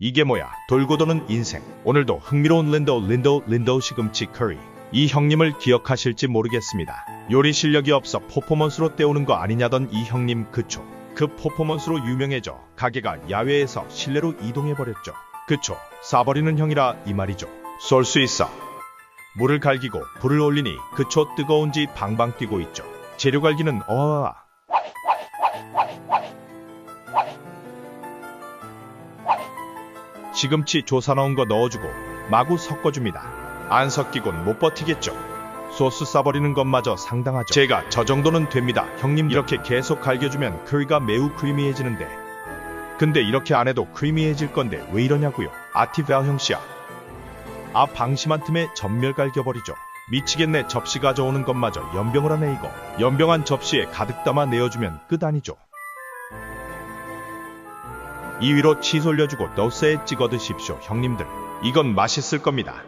이게 뭐야? 돌고 도는 인생. 오늘도 흥미로운 린도 린도 린도 시금치 커리. 이 형님을 기억하실지 모르겠습니다. 요리 실력이 없어 퍼포먼스로 때우는 거 아니냐던 이 형님 그쵸. 그 퍼포먼스로 유명해져 가게가 야외에서 실내로 이동해버렸죠. 그쵸. 싸버리는 형이라 이 말이죠. 쏠 수 있어. 물을 갈기고 불을 올리니 그초 뜨거운지 방방 뛰고 있죠. 재료 갈기는 어아. 시금치 조사 넣은 거 넣어주고 마구 섞어줍니다. 안 섞이곤 못 버티겠죠. 소스 싸버리는 것마저 상당하죠. 제가 저 정도는 됩니다. 형님 이렇게 계속 갈겨주면 커리가 매우 크리미해지는데. 근데 이렇게 안 해도 크리미해질 건데 왜 이러냐고요. 아티벨 형씨야. 아 방심한 틈에 전멸 갈겨버리죠. 미치겠네 접시 가져오는 것마저 연병을 하네 이거. 연병한 접시에 가득 담아 내어주면 끝 아니죠. 2위로 치솔려주고 너스에 찍어 드십시오 형님들. 이건 맛있을 겁니다.